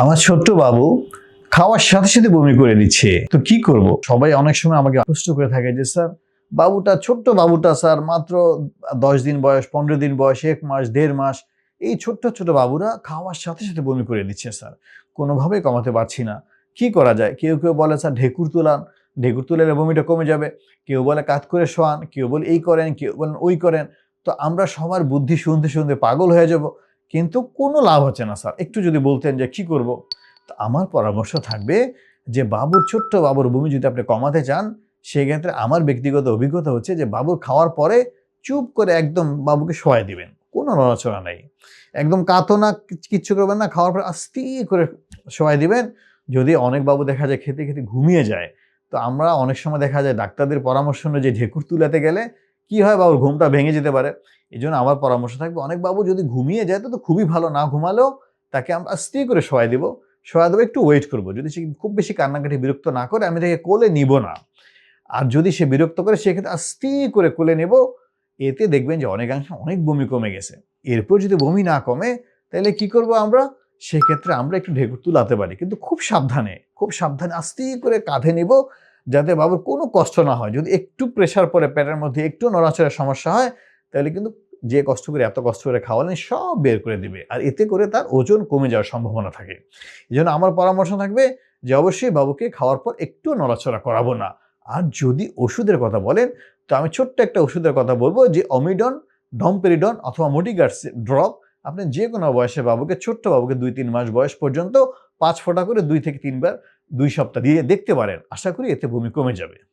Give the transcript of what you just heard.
আমার ছোট্ট বাবু খাওয়ার সাথে সাথে বমি করে দিচ্ছে তো কি করব? সবাই অনেক সময় আমাকে প্রশ্ন করে থাকে যে, স্যার, বাবুটা, ছোট্ট বাবুটা, স্যার, মাত্র দশ দিন বয়স, পনেরো দিন বয়স, এক মাস, দেড় মাস, এই ছোট্ট ছোট বাবুরা খাওয়ার সাথে সাথে বমি করে দিচ্ছে স্যার। কোনোভাবেই কমাতে পারছি না। কি করা যায়? কেউ কেউ বলে, স্যার, ঢেকুর তুলান। ঢেকুর তুলালে বমিটা কমে যাবে। কেউ বলে, কাত করে শোয়ান। কেউ বলে, এই করেন। কেউ বলেন, ওই করেন। তো আমরা সবার বুদ্ধি শুনতে শুনতে পাগল হয়ে যাব। কিন্তু কোনো লাভ হচ্ছে না, স্যার। একটু যদি বলতেন যে কি করব? তো আমার পরামর্শ থাকবে যে বাবুর, ছোট্ট বাবুর ভূমি যদি আপনি কমাতে চান, সেক্ষেত্রে আমার ব্যক্তিগত অভিজ্ঞতা হচ্ছে যে বাবুর খাওয়ার পরে চুপ করে একদম বাবুকে শোয়াই দিবেন। কোনো নড়াচড়া নেই। একদম কাতো না, কিচ্ছু করবেন না, খাওয়ার পরে আস্তে করে শোয়াই দিবেন। যদি অনেক বাবু দেখা যায় খেতে খেতে ঘুমিয়ে যায়, তো আমরা অনেক সময় দেখা যায় ডাক্তারদের পরামর্শ অনুযায়ী ঢেকুর তুলাতে গেলে কি হয় বাবুর ঘুমটা ভেঙে যেতে পারে। এই জন্য আমার পরামর্শ থাকবে, অনেক বাবু যদি ঘুমিয়ে যায়, তো খুবই ভালো, না ঘুমালেও তাকে আমরা আস্তে করে শোয়াই দিব। শোয়া দেবো, একটু ওয়েট করব। যদি সে খুব বেশি কান্নাকাটি, বিরক্ত না করে, আমি তাকে কোলে নিব না। আর যদি সে বিরক্ত করে, সেক্ষেত্রে আস্তে করে কোলে নেব, এতে দেখবেন যে অনেকাংশে অনেক বমি কমে গেছে। এরপর যদি বমি না কমে, তাহলে কি করব আমরা? সেক্ষেত্রে আমরা একটু ঢেকুর তুলাতে পারি। কিন্তু খুব সাবধানে খুব সাবধানে আস্তে করে কাঁধে নিব যাতে বাবুর কোনো কষ্ট না হয়। যদি একটু প্রেশার পরে পেটের মধ্যে, একটু নড়াচড়ার সমস্যা হয়, তাহলে কিন্তু যে কষ্ট করে, এত কষ্ট করে খাওয়ালেন, সব বের করে দিবে। আর এতে করে তার ওজন কমে যাওয়ার সম্ভাবনা থাকে। এই জন্য আমার পরামর্শ থাকবে যে, অবশ্যই বাবুকে খাওয়ার পর একটু নড়াচড়া করাবো না। আর যদি ওষুধের কথা বলেন, তো আমি ছোট্ট একটা ওষুধের কথা বলব যে, অমিডন, ডমপেরিডন অথবা মোটিগার্স ড্রপ, আপনি যে কোনো বয়সে বাবুকে, ছোট্ট বাবুকে দুই তিন মাস বয়স পর্যন্ত পাঁচ ফোঁটা করে দুই থেকে তিনবার দুই সপ্তাহ দিয়ে দেখতে পারেন। আশা করি এতে ভূমি কমে যাবে।